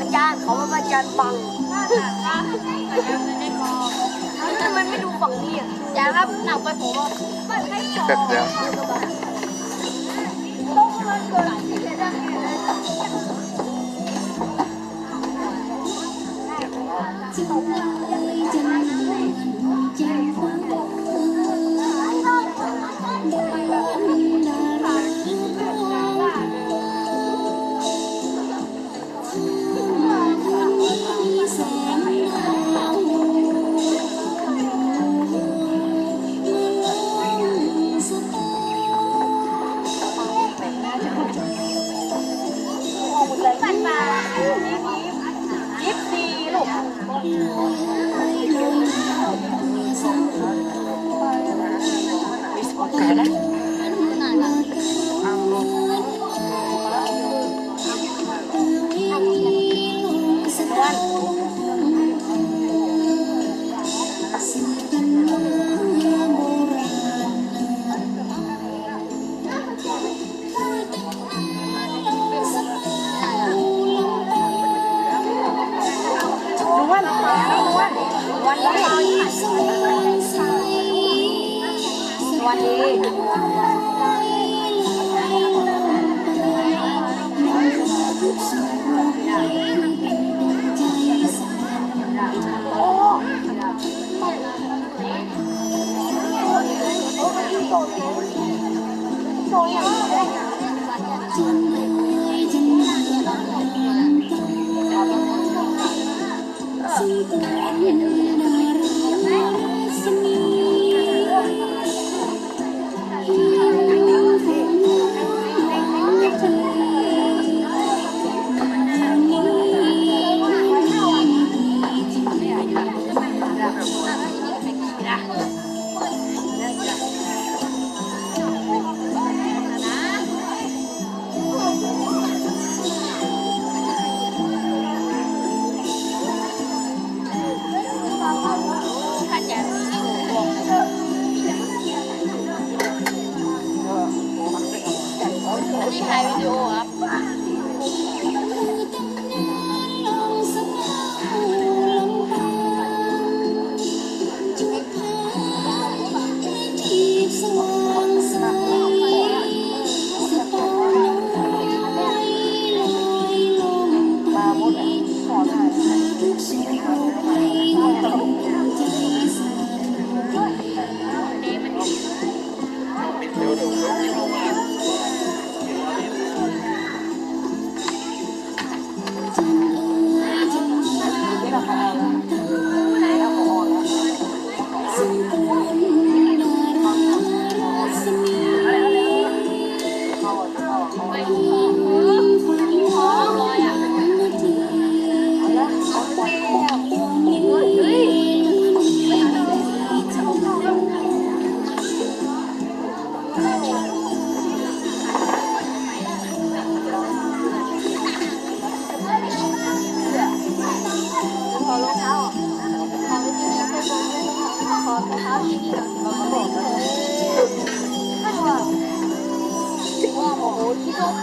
อาจารย์เขาว่าอาจารย์ฟังทำไมไม่ดูฝั่งนี้อะอย่าครับหนักไปผมมันให้ต่อต้องมันเกิดที่จะได้ ยิบซีลูก วันวันวันนี้วันนี้นี่ 我 โ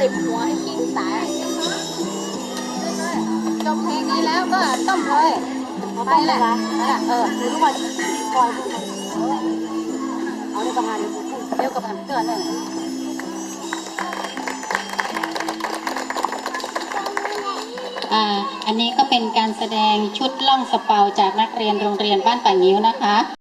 ที่โดหัวให้กิ้งสายจบเพลงนี้แล้วก็ต้มเลยไปแหละนั่นแหละเออหรือทุกวันคอยเอาในประธานเร็วกับผันเกินเลยอ่าอันนี้ก็เป็นการแสดงชุดล่องสเปาจากนักเรียนโรงเรียนบ้านป่างิ้วนะคะ